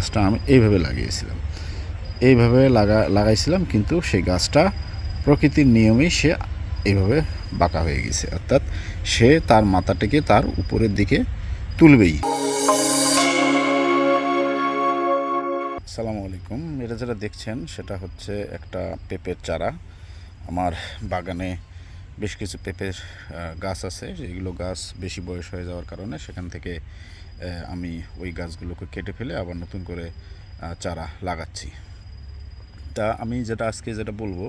গাছটা আমি এইভাবে লাগিয়েছিলাম। এইভাবে লাগা, লাগাইছিলাম কিন্তু সেই গাছটা প্রকৃতির নিয়মেই সে এইভাবে বাঁকা হয়ে গেছে। অর্থাৎ সে তার মাথাটিকে তার উপরের দিকে তুলবেই। আসসালামু আলাইকুম। এটা যেটা দেখছেন সেটা হচ্ছে একটা পেঁপের চারা। আমার বাগানে বেশ কিছু পেঁপের গাছ আছে যেগুলো গাছ বেশি বয়স হয়ে যাওয়ার কারণে সেখান থেকে আমি ওই গাছগুলোকে কেটে ফেলে আবার নতুন করে চারা লাগাচ্ছি। তা আমি যেটা আজকে যেটা বলব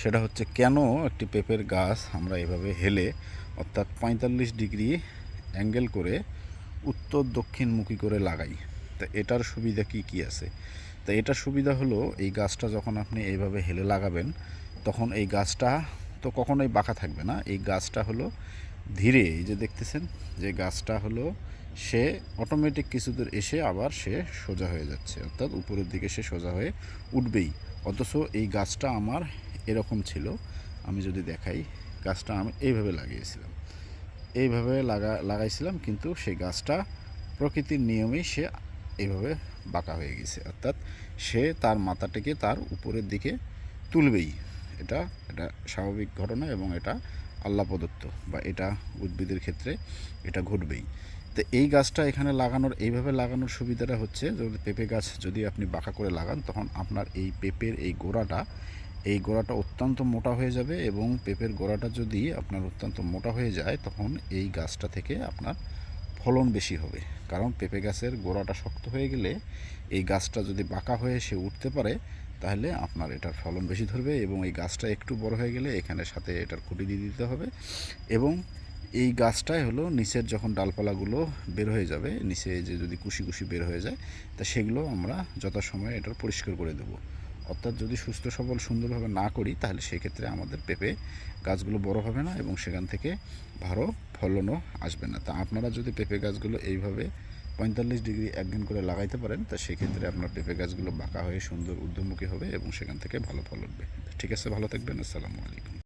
সেটা হচ্ছে কেন একটি পেঁপের গাছ আমরা এভাবে হেলে, অর্থাৎ পঁয়তাল্লিশ ডিগ্রি অ্যাঙ্গেল করে উত্তর দক্ষিণমুখী করে লাগাই? তা এটার সুবিধা কি কি আছে? তা এটার সুবিধা হলো এই গাছটা যখন আপনি এইভাবে হেলে লাগাবেন, তখন এই গাছটা তো কখনোই বাঁকা থাকবে না। এই গাছটা হলো ধীরে, এই যে দেখতেছেন, যে গাছটা হলো সে অটোমেটিক কিছু দূর এসে আবার সে সোজা হয়ে যাচ্ছে। অর্থাৎ উপরের দিকে সে সোজা হয়ে উঠবেই। অথচ এই গাছটা আমার এরকম ছিল। আমি যদি দেখাই, গাছটা আমি এইভাবে লাগিয়েছিলাম। এইভাবে লাগা, লাগাইছিলাম, কিন্তু সেই গাছটা প্রকৃতির নিয়মেই সে এইভাবে বাঁকা হয়ে গেছে। অর্থাৎ সে তার মাথাটিকে তার উপরের দিকে তুলবেই। এটা এটা স্বাভাবিক ঘটনা এবং এটা আল্লাহ প্রদত্ত বা এটা উদ্ভিদের ক্ষেত্রে এটা ঘটবেই। তো এই গাছটা এখানে লাগানোর, এইভাবে লাগানোর সুবিধাটা হচ্ছে যদি পেঁপে গাছ যদি আপনি বাঁকা করে লাগান, তখন আপনার এই পেঁপের এই গোড়াটা এই গোড়াটা অত্যন্ত মোটা হয়ে যাবে এবং পেঁপের গোড়াটা যদি আপনার অত্যন্ত মোটা হয়ে যায়, তখন এই গাছটা থেকে আপনার ফলন বেশি হবে। কারণ পেঁপে গাছের গোড়াটা শক্ত হয়ে গেলে এই গাছটা যদি বাঁকা হয়ে সে উঠতে পারে তাহলে আপনার এটার ফলন বেশি ধরবে এবং এই গাছটা একটু বড় হয়ে গেলে এখানে সাথে এটার খুঁটি দিয়ে দিতে হবে। এবং এই গাছটাই হলো নিচের যখন ডালপালাগুলো বের হয়ে যাবে, নিচে যে যদি কুশি কুশি বের হয়ে যায়, তা সেগুলো আমরা যথাসময়ে এটার পরিষ্কার করে দেবো। অর্থাৎ যদি সুস্থ, সবল, সুন্দরভাবে না করি, তাহলে সেক্ষেত্রে আমাদের পেঁপে গাছগুলো বড় হবে না এবং সেখান থেকে ভালো ফলনও আসবে না। তা আপনারা যদি পেঁপে গাছগুলো এইভাবে পঁয়তাল্লিশ ডিগ্রি একদিন করে লাগাইতে পারেন, তা সেক্ষেত্রে আপনার পেঁপে গাছগুলো বাঁকা হয়ে সুন্দর ঊর্ধ্বমুখী হবে এবং সেখান থেকে ভালো ফল উঠবে। ঠিক আছে, ভালো থাকবেন, আসসালামু আলাইকুম।